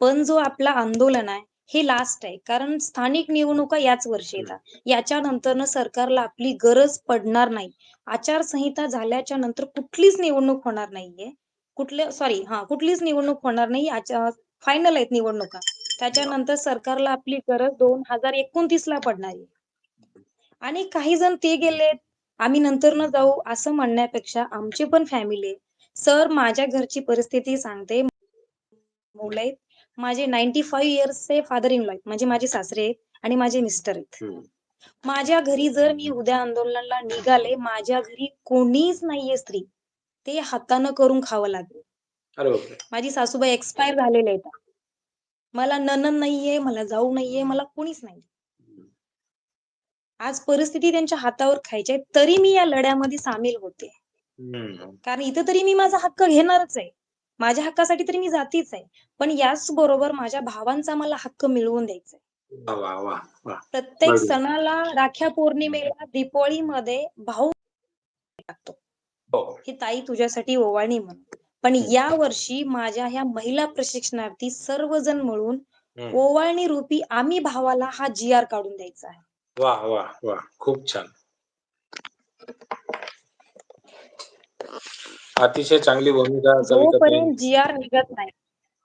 पण जो आपला आंदोलन आहे हे लास्ट आहे. कारण स्थानिक निवडणुका याच वर्षी येतात. याच्यानंतर सरकारला आपली गरज पडणार नाही. आचारसंहिता झाल्याच्यानंतर कुठलीच निवडणूक होणार नाहीये. कुठल्या सॉरी हा कुठलीच निवडणूक होणार नाही. फायनल आहेत निवडणुका. त्याच्यानंतर सरकारला आपली गरज दोन हजार एकोणतीस ला पडणार आहे. आणि काही जण ते गेलेत. आम्ही नंतर न जाऊ असं म्हणण्यापेक्षा आमची पण फॅमिली आहे सर माझ्या घरची परिस्थिती सांगते. मुलं आहेत. माझे नाईन्टी फाईव्ह इयर्सचे फादर इन लॉ म्हणजे माझे सासरे आहेत आणि माझे मिस्टर आहेत. माझ्या घरी जर मी उद्या आंदोलनाला निघाले माझ्या घरी कोणीच नाहीये स्त्री. ते हातानं करून खावं लागेल. माझी सासूबाई एक्सपायर झालेले आहेत. मला ननन नाहीये मला जाऊ नाहीये मला कोणीच नाही आज परिस्थिती त्यांच्या हातावर खायची आहे. तरी मी या लढ्यामध्ये सामील होते. कारण इथं तरी मी माझा हक्क घेणारच आहे. माझ्या हक्कासाठी तरी मी जातीच आहे. पण याच बरोबर माझ्या भावांचा मला हक्क मिळवून द्यायचा प्रत्येक. सणाला राख्या पौर्णिमेला दीपावळीमध्ये भाऊ टाकतो हो. ही ताई तुझ्यासाठी ओवाळणी म्हणून. पण या वर्षी माझ्या ह्या महिला प्रशिक्षणार्थी सर्वजण मिळून. ओवाळणी रूपी आम्ही भावाला हा जी आर काढून द्यायचा आहे. वा वा वा. खूप छान. अतिशय चांगली भूमिका जोपर्यंत जी आर निघत नाही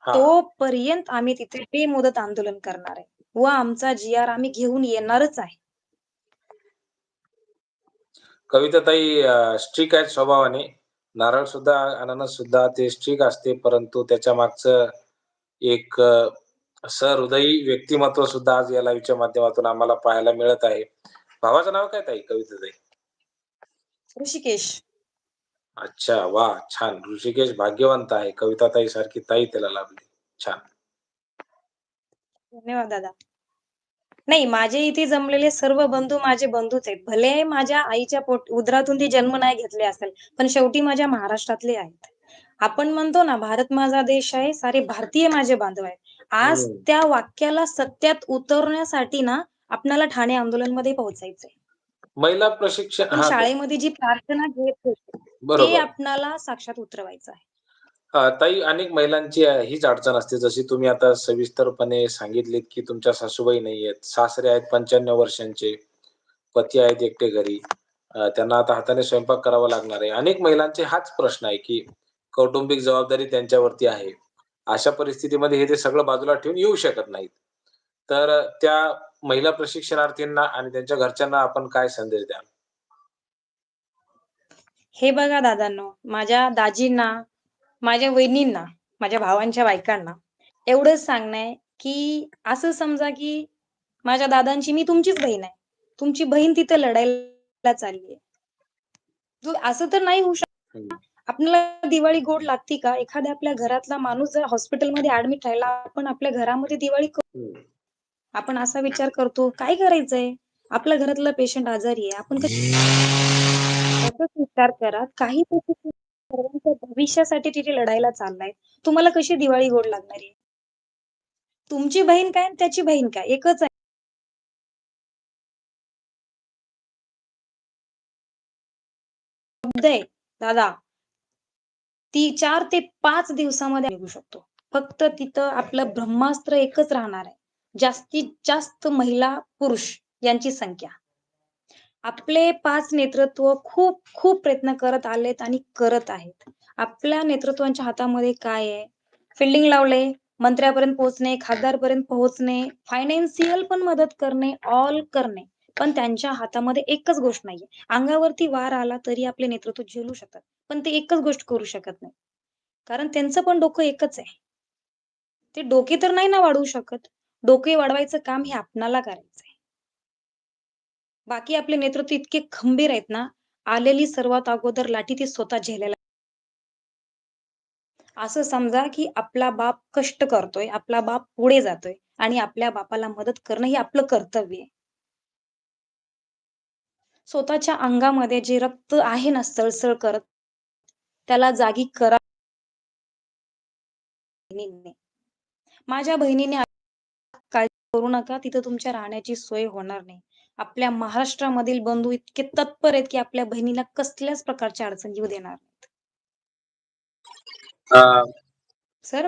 तोपर्यंत आम्ही तिथे बेमुदत आंदोलन करणार आहे. व आमचा जी आर आम्ही घेऊन येणारच आहे. कविताताई स्ट्रिक आहेत स्वभावाने. नारळ सुद्धा अननस सुद्धा ते स्ट्रिक असते परंतु त्याच्या मागचं एक सहृदयी व्यक्तिमत्व सुद्धा आज या लाईव्हच्या माध्यमातून आम्हाला पाहायला मिळत आहे. भावाचं नाव काय ताई कविताताई? ऋषिकेश. अच्छा वा छान. ऋषिकेश भाग्यवंत आहे. कविताताई सारखी ताई त्याला लाभली. छान. धन्यवाद दादा. नाही माझे इथे जमलेले सर्व बंधू माझे बंधूच आहेत. भले माझ्या आईच्या पोट उदरातून ते जन्म नाही घेतले असेल पण शेवटी माझ्या महाराष्ट्रातले आहेत. आपण म्हणतो ना भारत माझा देश आहे सारे भारतीय माझे बांधव आहेत. आज हम्म. त्या वाक्याला सत्यात उतरण्यासाठी ना आपल्याला ठाणे आंदोलनमध्ये पोहोचायचंय. महिला प्रशिक्षण आपण हा शाळेमध्ये जी प्रार्थना घेत होतो ते बरोबर. आपणाला साक्षात उतरवायचं आहे. ताई अनेक महिलांची अ, हीच अडचण असते. जशी तुम्ही आता सविस्तरपणे सांगितलीत की तुमच्या सासूबाई नाही आहेत सासरे आहेत पंच्याण्णव वर्षांचे पती आहेत एकटे घरी अ, त्यांना आता हाताने स्वयंपाक करावा लागणार आहे. अनेक महिलांचे हाच प्रश्न आहे की कौटुंबिक जबाबदारी त्यांच्यावरती आहे. अशा परिस्थितीमध्ये हे ते सगळं बाजूला ठेवून येऊ शकत नाहीत. तर अ, त्या महिला प्रशिक्षणार्थींना आणि त्यांच्या घरच्यांना आपण काय संदेश द्याल हे बघा दादांनो माझ्या दाजींना माझ्या वहिनींना माझ्या भावांच्या बायकांना एवढंच सांगणं आहे की असं समजा की माझ्या दादांची मी तुमचीच बहीण आहे तुमची बहीण तिथं लढायला चालली आहे असं तर नाही होऊ शकत. आपल्याला दिवाळी गोड लागती का एखाद्या आपल्या घरातला माणूस जर हॉस्पिटलमध्ये ऍडमिट राहिला आपण आपल्या घरामध्ये दिवाळी करू. आपण असा विचार करतो काय करायचंय? आपल्या घरातला पेशंट आजारी आहे. आपण कशी तसंच विचार करा. काही सर्वांच्या भविष्यासाठी तिथे लढायला चाललाय. तुम्हाला कशी दिवाळी गोड लागणार आहे? तुमची बहीण काय आणि त्याची बहीण काय? एकच आहे. शब्द आहे दादा. ती चार ते पाच दिवसामध्ये निघू शकतो. फक्त तिथं आपलं ब्रह्मास्त्र एकच राहणार आहे. जास्तीत जास्त महिला पुरुष यांची संख्या. आपले पाच नेतृत्व खूप खूप प्रयत्न करत आलेत आणि करत आहेत. आपल्या नेतृत्वांच्या हातामध्ये काय आहे? फिल्डिंग लावले मंत्र्यापर्यंत पोहोचणे खासदारपर्यंत पोहोचणे फायनान्शियल पण मदत करणे ऑल करणे. पण त्यांच्या हातामध्ये एकच गोष्ट नाहीये. अंगावरती वार आला तरी आपले नेतृत्व झेलू शकतात पण ते एकच गोष्ट करू शकत नाही. कारण त्यांचं पण डोकं एकच आहे. ते डोके तर नाही ना वाढवू शकत. डोके वाढवायचं काम हे आपणाला करायचंय. बाकी आपले नेतृत्व इतके खंबीर आहेत ना आलेली सर्वात अगोदर लाठी ती स्वतः झेलायला असं समजा की आपला बाप कष्ट करतोय आपला बाप पुढे जातोय आणि आपल्या बापाला मदत करणं हे आपलं कर्तव्य आहे. स्वतःच्या अंगामध्ये जे रक्त आहे ना सळसळ करत त्याला जागी करा. माझ्या बहिणीने करू नका तिथं तुमच्या राहण्याची सोय होणार नाही. आपल्या महाराष्ट्रामधील बंधू इतके तत्पर आहेत की आपल्या बहिणीला कसल्याच प्रकारच्या अडचण येऊ देणार नाहीत. सर